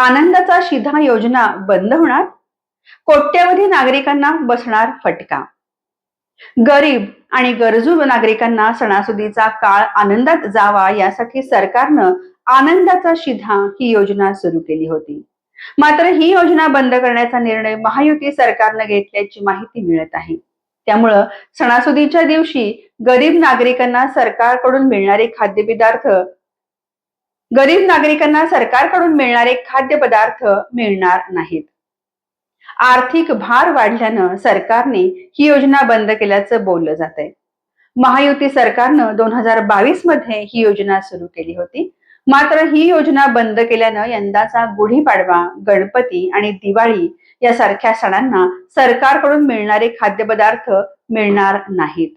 आनंदाचा शिधा योजना बंद होणार? कोट्यवधी नागरिकांना बसणार फटका. गरीब आणि गरजू नागरिकांना सणासुदीचा काळ आनंदात जावा यासाठी सरकारनं आनंदाचा शिधा ही योजना सुरू केली होती. मात्र ही योजना बंद करण्याचा निर्णय महायुती सरकारनं घेतल्याची माहिती मिळत आहे. त्यामुळं सणासुदीच्या दिवशी गरीब नागरिकांना सरकारकडून मिळणारे खाद्यपदार्थ गरीब नागरिकांना सरकारकडून मिळणारे खाद्यपदार्थ मिळणार नाहीत. आर्थिक भार वाढल्यानं सरकारने ही योजना बंद केल्याचं बोललं जात आहे महायुती सरकारनं दोन हजार बावीसमध्ये ही योजना सुरू केली होती. मात्र ही योजना बंद केल्यानं यंदाचा गुढीपाडवा गणपती आणि दिवाळी यासारख्या सणांना सरकारकडून मिळणारे खाद्यपदार्थ मिळणार नाहीत.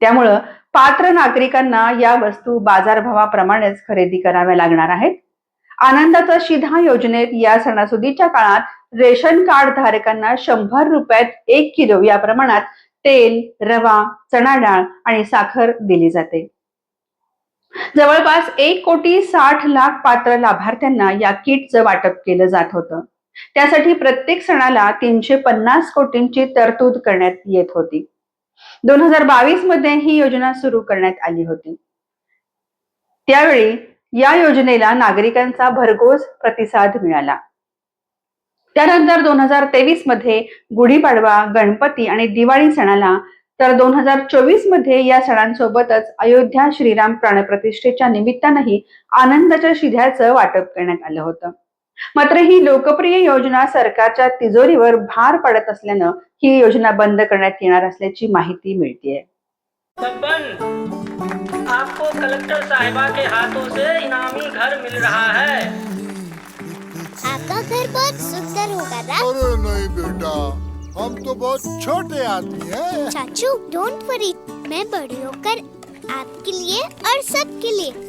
त्यामुळं पात्र नागरिकांना या वस्तू बाजारभावाप्रमाणेच खरेदी कराव्या लागणार आहेत. आनंदाचा शिधा योजनेत या सणासुदीच्या काळात रेशन कार्ड धारकांना शंभर रुपयात एक किलो या प्रमाणात तेल रवा चणा डाळ आणि साखर दिली जाते. जवळपास एक कोटी साठ लाख पात्र लाभार्थ्यांना या किटचं वाटप केलं जात होतं. त्यासाठी प्रत्येक सणाला तीनशे पन्नास कोटींची तरतूद करण्यात येत होती. दोन हजार बावीसमध्ये ही योजना सुरू करण्यात आली होती. त्यावेळी या योजनेला नागरिकांचा भरघोस प्रतिसाद मिळाला. त्यानंतर दोन हजार तेवीसमध्ये गुढीपाडवा गणपती आणि दिवाळी सणाला तर दोन हजार चोवीसमध्ये या सणांसोबतच अयोध्या श्रीराम प्राणप्रतिष्ठेच्या निमित्तानंही आनंदाच्या शिध्याचं वाटप करण्यात आलं होतं. मात्र ही लोकप्रिय योजना सरकारच्या तिजोरीवर भार पडत असल्यानं ही योजना बंद करण्यात येणार असल्याची माहिती मिळतीये. बब्बन आपको कलेक्टर साहिबा के हाथों से इनामी घर मिल रहा है। आपका घर बहुत सुंदर होगा ना अरे नहीं बेटा हम तो बहुत छोटे आदमी हैं। चाचू डोंट वरी मैं बड़ी होकर आपके लिए और सबके लिए